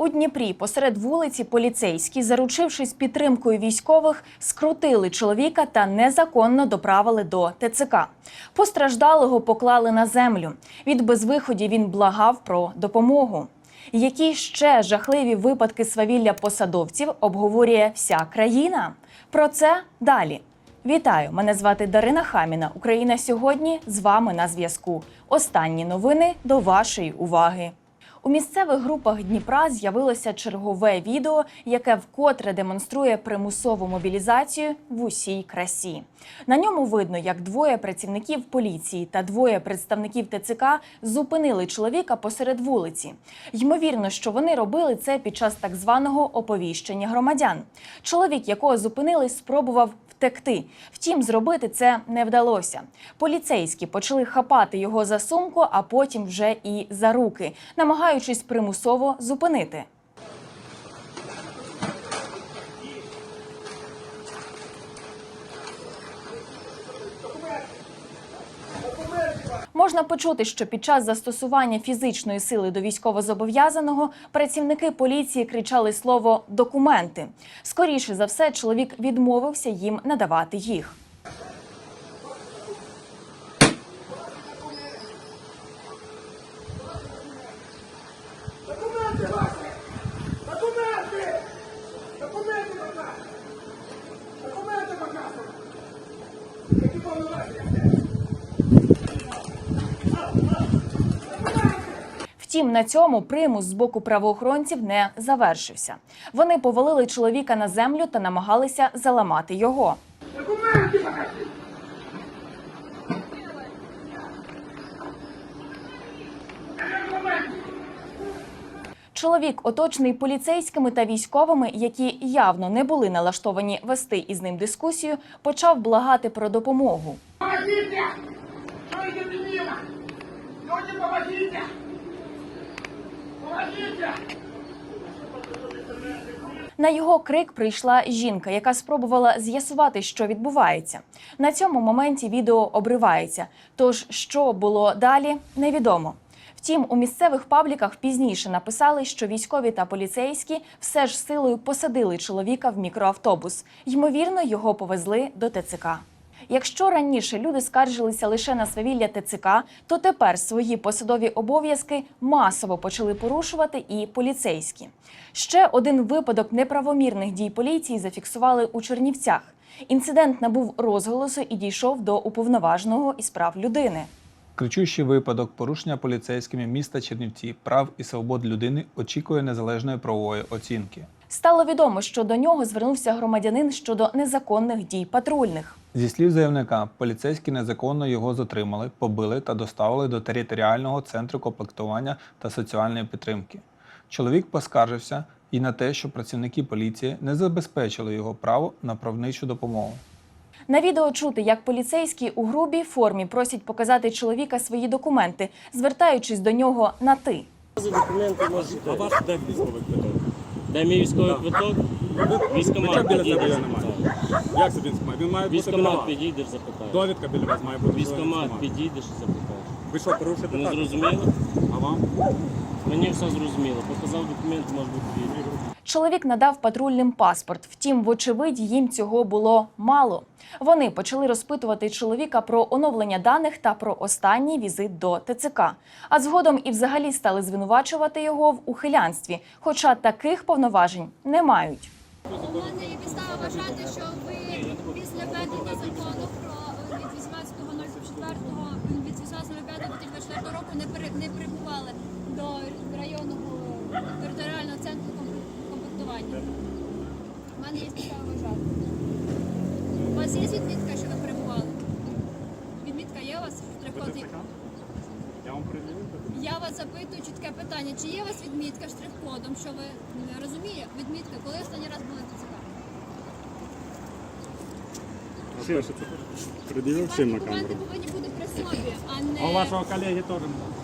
У Дніпрі посеред вулиці поліцейські, заручившись підтримкою військових, скрутили чоловіка та незаконно доправили до ТЦК. Постраждалого поклали на землю. Від безвиході він благав про допомогу. Які ще жахливі випадки свавілля посадовців обговорює вся країна? Про це далі. Вітаю! Мене звати Дарина Хаміна. Україна сьогодні з вами на зв'язку. Останні новини до вашої уваги. У місцевих групах Дніпра з'явилося чергове відео, яке вкотре демонструє примусову мобілізацію в усій красі. На ньому видно, як двоє працівників поліції та двоє представників ТЦК зупинили чоловіка посеред вулиці. Ймовірно, що вони робили це під час так званого оповіщення громадян. Чоловік, якого зупинили, спробував втекти. Втім, зробити це не вдалося. Поліцейські почали хапати його за сумку, а потім вже і за руки, намагаючись примусово зупинити. Можна почути, що під час застосування фізичної сили до військовозобов'язаного працівники поліції кричали слово документи. Скоріше за все, чоловік відмовився їм надавати їх. Документи ваші! Документи! Документи показують! Документи показують! Які повноваження? Втім, на цьому примус з боку правоохоронців не завершився. Вони повалили чоловіка на землю та намагалися заламати його. Документи! Чоловік, оточений поліцейськими та військовими, які явно не були налаштовані вести із ним дискусію, почав благати про допомогу. Помогите! Помогите! На його крик прийшла жінка, яка спробувала з'ясувати, що відбувається. На цьому моменті відео обривається. Тож, що було далі, невідомо. Втім, у місцевих пабліках пізніше написали, що військові та поліцейські все ж силою посадили чоловіка в мікроавтобус. Ймовірно, його повезли до ТЦК. Якщо раніше люди скаржилися лише на свавілля ТЦК, то тепер свої посадові обов'язки масово почали порушувати і поліцейські. Ще один випадок неправомірних дій поліції зафіксували у Чернівцях. Інцидент набув розголосу і дійшов до уповноваженого із прав людини. Кричущий випадок порушення поліцейськими міста Чернівці прав і свобод людини очікує незалежної правової оцінки. Стало відомо, що до нього звернувся громадянин щодо незаконних дій патрульних. Зі слів заявника, поліцейські незаконно його затримали, побили та доставили до територіального центру комплектування та соціальної підтримки. Чоловік поскаржився і на те, що працівники поліції не забезпечили його право на правничу допомогу. На відео чути, як поліцейські у грубій формі просять показати чоловіка свої документи, звертаючись до нього на ти. Документи можете. А ваш де військовий квиток? Дай мій військовий квиток. Військомат себе немає. Як це він має? Він має бути Військомат права. підійдеш, запитаєш. Довідка біля вас має бути. Військомат підійдеш і запитаєш. Ви що, порушите Не так? зрозуміло? А вам? Мені все зрозуміло. Показав документ, може бути вільний. Чоловік надав патрульним паспорт. Втім, вочевидь, їм цього було мало. Вони почали розпитувати чоловіка про оновлення даних та про останній візит до ТЦК. А згодом і взагалі стали звинувачувати його в ухилянстві, хоча таких повноважень не мають. У мене є підстава вважати, що ви після введення закону про від 18.04 від 18.05.2024 року не при не прибували до районного територіального центру комплектування. У мене є підстава вважати. У вас є відмітка, що ви перебували? Відмітка є у вас в штрих-коді? Я вам приділив? Я вас запитую чітке питання. Чи є у вас відмітка штрих-кодом, що ви м, розуміє? Відмітка, коли останній раз були ТЦК? Чим? Приділив чим на Документи повинні бути при собі, а не А у вашого колеги теж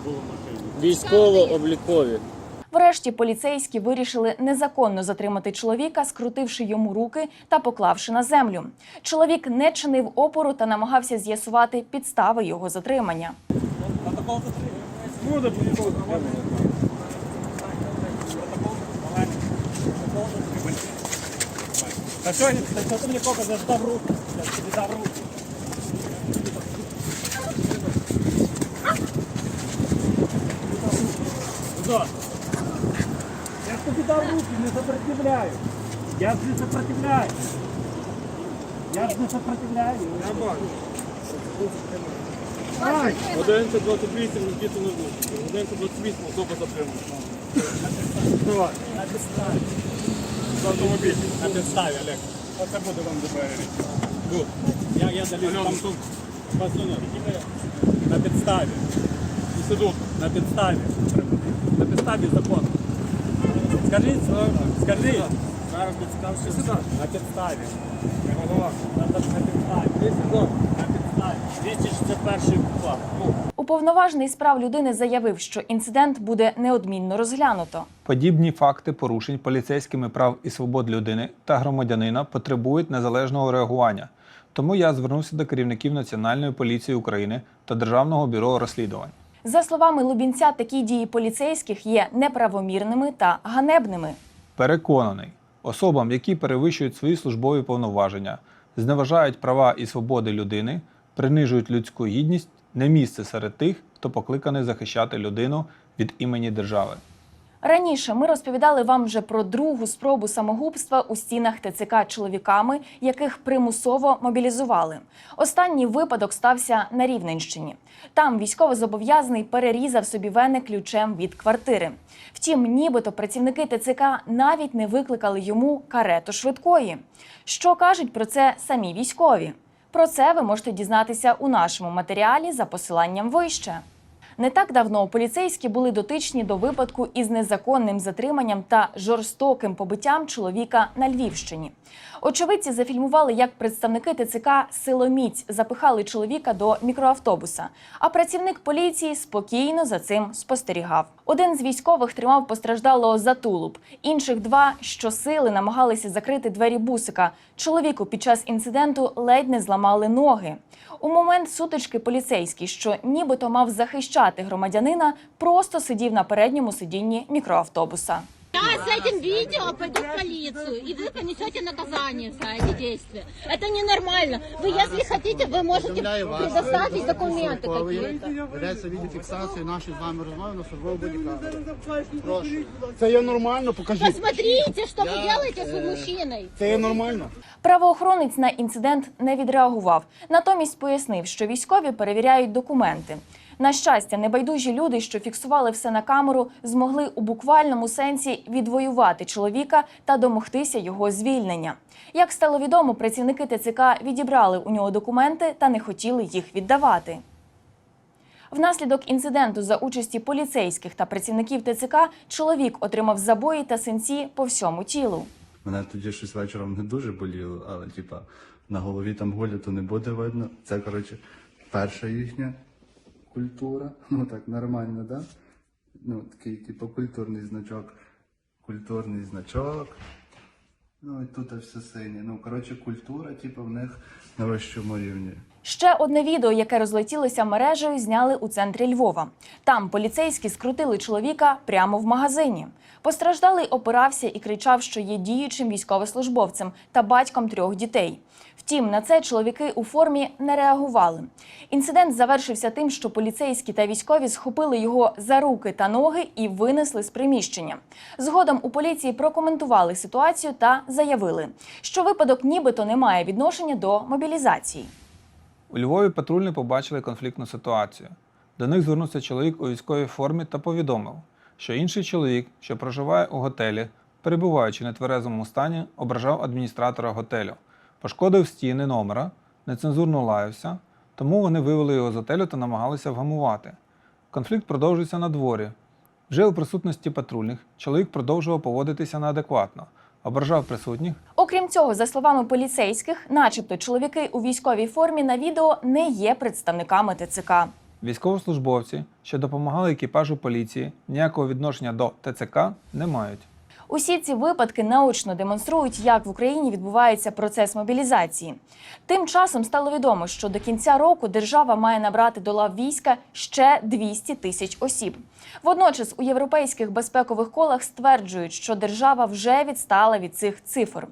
було машина. Військово-облікові. Врешті поліцейські вирішили незаконно затримати чоловіка, скрутивши йому руки та поклавши на землю. Чоловік не чинив опору та намагався з'ясувати підстави його затримання. Буде протокол. А что, что ты мне только за что в руки? За руки. Куда? Я что тебя в руки не сопротивляю. Я же не сопротивляюсь. Я же не сопротивляюсь. Я бачу. Ай! 11.28 діти не ждуть. 11.28 особа затримана. Давай. На підставі. Автомобіль. На підставі, Олег. Оце буде вам ДБР. Тут. Я, я заліз там тут. Пацани, на підставі. Інститут. На підставі. На підставі закону. Скажіть, скажіть. Зараз доцікався. На підставі. На, на підставі. На підставі. 261 буква. Уповноважений з прав людини заявив, що інцидент буде неодмінно розглянуто. Подібні факти порушень поліцейськими прав і свобод людини та громадянина потребують незалежного реагування. Тому я звернувся до керівників Національної поліції України та Державного бюро розслідувань. За словами Лубінця, такі дії поліцейських є неправомірними та ганебними. Переконаний, особам, які перевищують свої службові повноваження, зневажають права і свободи людини, принижують людську гідність, не місце серед тих, хто покликаний захищати людину від імені держави. Раніше ми розповідали вам вже про другу спробу самогубства у стінах ТЦК чоловіками, яких примусово мобілізували. Останній випадок стався на Рівненщині. Там військовозобов'язаний перерізав собі вени ключем від квартири. Втім, нібито працівники ТЦК навіть не викликали йому карету швидкої. Що кажуть про це самі військові? Про це ви можете дізнатися у нашому матеріалі за посиланням вище. Не так давно поліцейські були дотичні до випадку із незаконним затриманням та жорстоким побиттям чоловіка на Львівщині. Очевидці зафільмували, як представники ТЦК силоміць запихали чоловіка до мікроавтобуса, а працівник поліції спокійно за цим спостерігав. Один з військових тримав постраждалого за тулуб, інших два щосили намагалися закрити двері бусика. Чоловіку під час інциденту ледь не зламали ноги. У момент сутички поліцейський, що нібито мав захищати громадянина, просто сидів на передньому сидінні мікроавтобуса. Я с этим видео пойду в полицию, и вы понесете наказание за эти действия. Это ненормально. Вы, если хотите, вы можете Повідомляю вас, предоставить що документы військовий какие-то. Ведеться відеофіксація нашої з вами розмови на службову бодікамеру. Прошу. Це є нормально, покажіть. Посмотрите, что вы Я, делаете с э, мужчиной. Це є нормально. Правоохоронець на інцидент не відреагував. Натомість пояснив, що військові перевіряють документи. На щастя, небайдужі люди, що фіксували все на камеру, змогли у буквальному сенсі відвоювати чоловіка та домогтися його звільнення. Як стало відомо, працівники ТЦК відібрали у нього документи та не хотіли їх віддавати. Внаслідок інциденту за участі поліцейських та працівників ТЦК чоловік отримав забої та синці по всьому тілу. Мене тоді щось вечором не дуже боліло, але типа на голові там гуля, то не буде видно. Це, коротше, перша їхня культура. Ну так, нормально, да? Ну, такий, типу, культурний значок. Культурний значок. Ну і тут все синє. Ну, коротше, культура, типу, в них на вищому рівні. Ще одне відео, яке розлетілося мережею, зняли у центрі Львова. Там поліцейські скрутили чоловіка прямо в магазині. Постраждалий опирався і кричав, що є діючим військовослужбовцем та батьком трьох дітей. Втім, на це чоловіки у формі не реагували. Інцидент завершився тим, що поліцейські та військові схопили його за руки та ноги і винесли з приміщення. Згодом у поліції прокоментували ситуацію та заявили, що випадок нібито не має відношення до мобілізації. У Львові патрульні побачили конфліктну ситуацію. До них звернувся чоловік у військовій формі та повідомив, що інший чоловік, що проживає у готелі, перебуваючи в нетверезому стані, ображав адміністратора готелю, пошкодив стіни номера, нецензурно лаявся, тому вони вивели його з готелю та намагалися вгамувати. Конфлікт продовжується на дворі. Вже у присутності патрульних чоловік продовжував поводитися неадекватно, ображав присутніх Окрім цього, за словами поліцейських, начебто чоловіки у військовій формі на відео не є представниками ТЦК. Військовослужбовці, що допомагали екіпажу поліції, ніякого відношення до ТЦК не мають. Усі ці випадки наочно демонструють, як в Україні відбувається процес мобілізації. Тим часом стало відомо, що до кінця року держава має набрати до лав війська ще 200 тисяч осіб. Водночас у європейських безпекових колах стверджують, що держава вже відстала від цих цифр.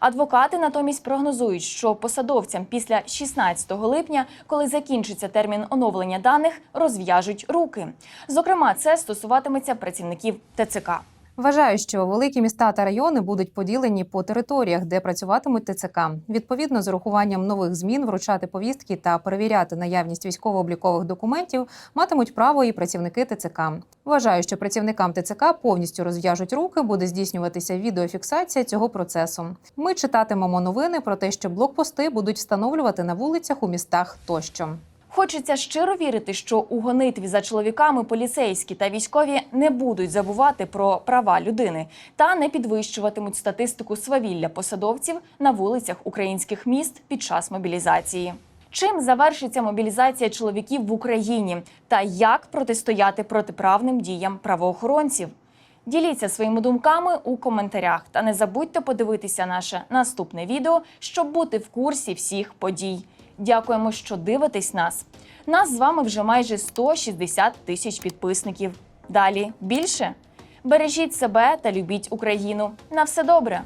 Адвокати натомість прогнозують, що посадовцям після 16 липня, коли закінчиться термін оновлення даних, розв'яжуть руки. Зокрема, це стосуватиметься працівників ТЦК. Вважаю, що великі міста та райони будуть поділені по територіях, де працюватимуть ТЦК. Відповідно, з урахуванням нових змін вручати повістки та перевіряти наявність військово-облікових документів матимуть право і працівники ТЦК. Вважаю, що працівникам ТЦК повністю розв'яжуть руки, буде здійснюватися відеофіксація цього процесу. Ми читатимемо новини про те, що блокпости будуть встановлювати на вулицях у містах тощо. Хочеться щиро вірити, що у гонитві за чоловіками поліцейські та військові не будуть забувати про права людини та не підвищуватимуть статистику свавілля посадовців на вулицях українських міст під час мобілізації. Чим завершиться мобілізація чоловіків в Україні та як протистояти протиправним діям правоохоронців? Діліться своїми думками у коментарях та не забудьте подивитися наше наступне відео, щоб бути в курсі всіх подій. Дякуємо, що дивитесь нас. Нас з вами вже майже 160 тисяч підписників. Далі більше. Бережіть себе та любіть Україну. На все добре!